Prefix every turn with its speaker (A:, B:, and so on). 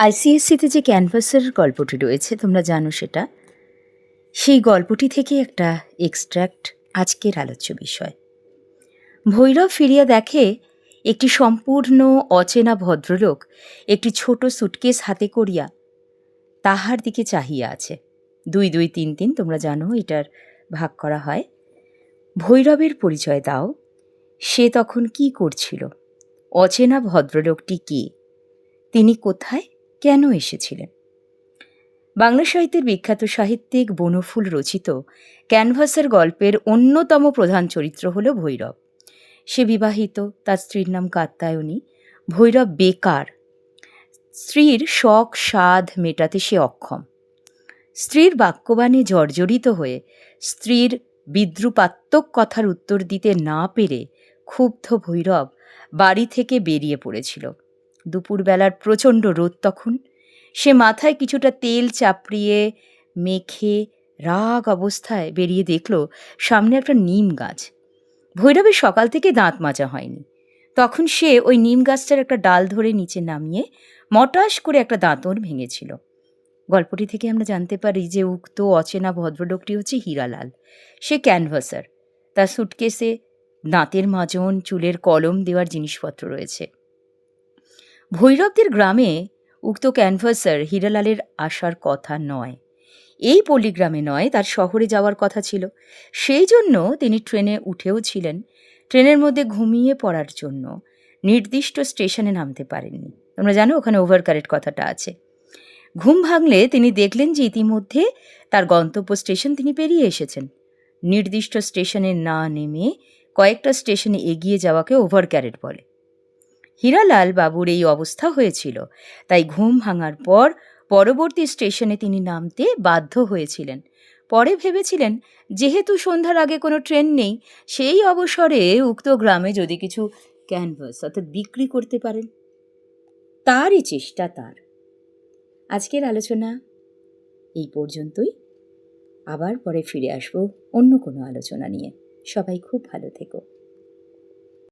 A: আইসিএসসিতে যে ক্যানভাসের গল্পটি রয়েছে, তোমরা জানো সেটা। সেই গল্পটি থেকে একটা এক্সট্র্যাক্ট আজকের আলোচ্য বিষয়। ভৈরব ফিরিয়া দেখে একটি সম্পূর্ণ অচেনা ভদ্রলোক একটি ছোট সুটকেস হাতে করিয়া তাহার দিকে চাহিয়া আছে। দুই দুই, তিন তিন, তোমরা জানো এটার ভাগ করা হয়। ভৈরবের পরিচয় দাও, সে তখন কি করছিল? অচেনা ভদ্রলোকটি কে? তিনি কোথায়? কেন এসেছিলেন? বাংলা সাহিত্যের বিখ্যাত সাহিত্যিক বনফুল রচিত ক্যানভাসের গল্পের অন্যতম প্রধান চরিত্র হল ভৈরব। সে বিবাহিত, তার স্ত্রীর নাম কাত্তায়নী ভৈরব বেকার। স্ত্রীর শখ, স্বাদ মেটাতে সে অক্ষম। স্ত্রীর বাক্যবাণে জর্জরিত হয়ে স্ত্রীর বিদ্রুপাত্মক কথার উত্তর দিতে না পেরে ক্ষুব্ধ ভৈরব বাড়ি থেকে বেরিয়ে পড়েছিল। দুপুরবেলার প্রচণ্ড রোদ তখন। সে মাথায় কিছুটা তেল চাপড়িয়ে মেখে রাগ অবস্থায় বেরিয়ে দেখল, সামনে একটা নিম গাছ। ভৈরবের সকাল থেকে দাঁত মাজা হয়নি। তখন সে ওই নিম গাছটার একটা ডাল ধরে নিচে নামিয়ে মটাস করে একটা দাঁতন ভেঙেছিল। গল্পটি থেকে আমরা জানতে পারি যে উক্ত অচেনা ভদ্রলোকটি হচ্ছে হীরালাল। সে ক্যানভাসার। তার সুটকেসে দাঁতের মাজন, চুলের কলম দেওয়ার জিনিসপত্র রয়েছে। ভৈরবদের গ্রামে উক্ত ক্যানভাসার হীরালালের আসার কথা নয়। এই পল্লীগ্রামে নয়, তার শহরে যাওয়ার কথা ছিল। সেই জন্য তিনি ট্রেনে উঠেও ছিলেন। ট্রেনের মধ্যে ঘুমিয়ে পড়ার জন্য নির্দিষ্ট স্টেশনে নামতে পারেননি। তোমরা জানো, ওখানে ওভার কারেক্ট কথাটা আছে। ঘুম ভাঙলে তিনি দেখলেন যে ইতিমধ্যে তার গন্তব্য স্টেশন তিনি পেরিয়ে এসেছেন। নির্দিষ্ট স্টেশনে না নেমে কয়েকটা স্টেশনে এগিয়ে যাওয়াকে ওভার ক্যারেট বলে। হীরালাল বাবুর এই অবস্থা হয়েছিল। তাই ঘুম ভাঙার পর পরবর্তী স্টেশনে তিনি নামতে বাধ্য হয়েছিলেন। পরে ভেবেছিলেন, যেহেতু সন্ধ্যার আগে কোনো ট্রেন নেই, সেই অবসরে উক্ত গ্রামে যদি কিছু ক্যানভাস অর্থাৎ বিক্রি করতে পারেন। তারই চেষ্টা তার। আজকের আলোচনা এই পর্যন্তই। আবার পরে ফিরে আসব অন্য কোনো আলোচনা নিয়ে। সবাই খুব ভালো থেকো।